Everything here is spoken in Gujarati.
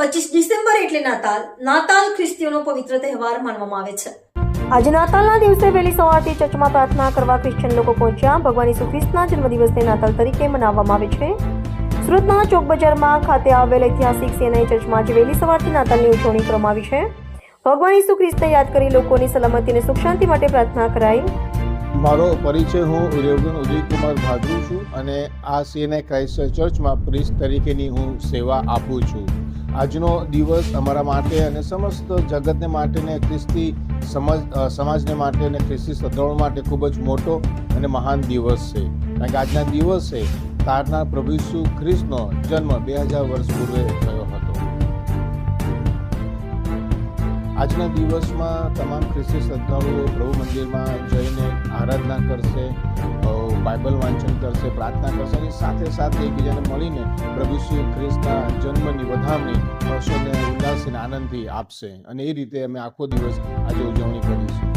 પચીસ ડિસેમ્બર એટલે નાતાલ. નાતાલ ખ્રિસ્તીઓનો પવિત્ર તહેવાર માનવામાં આવે છે. આજે નાતાલના દિવસે વહેલી સવારથી ચર્ચમાં પ્રાર્થના કરવા ક્રિશ્ચન લોકો પહોંચ્યા. ભગવાન ઈસુ ખ્રિસ્તના જન્મદિવસને નાતાલ તરીકે મનાવવામાં આવે છે. સુરતના ચોક બજારમાં ખાતે આવેલ ઐતિહાસિક સીએનઆઈ ચર્ચમાં આજે વહેલી સવારથી નાતાલની ઉજવણી કરવામાં આવી છે. ભગવાન ઈસુ ખ્રિસ્તને યાદ કરી લોકોની સલામતી અને સુખ શાંતિ માટે પ્રાર્થના કરાઈ. મારો પરિચય હું રેવગન ઉદયકુમાર ભાદરુ છું અને આ સીએનઆઈ ક્રાઇસ્ટ ચર્ચમાં પ્રિસ્ટ તરીકેની હું સેવા આપું છું. આજનો દિવસ અમારા માટે અને સમસ્ત જગતને માટે ને ખ્રિસ્તી સમજ સમાજને માટે અને ખ્રિસ્તી શ્રદ્ધાળુઓ માટે ખૂબ જ મોટો અને મહાન દિવસ છે. કારણ કે આજના દિવસે તારના પ્રભુ ખ્રિસ્તનો જન્મ બે હજાર વર્ષ પૂર્વે થયો હતો. આજના દિવસમાં તમામ ખ્રિસ્તી શ્રદ્ધાળુઓ પ્રભુ મંદિરમાં જઈને આરાધના કરશે. બાઇબલ વાંચન કરશે, પ્રાર્થના કરશે અને સાથે સાથે એકબીજાને મળીને પ્રભુ શ્રી ખ્રિસ્તના જન્મની વધામણી વર્ષોને ઉલ્લાસ આનંદથી આપશે. અને એ રીતે અમે આખો દિવસ આજે ઉજવણી કરીશું.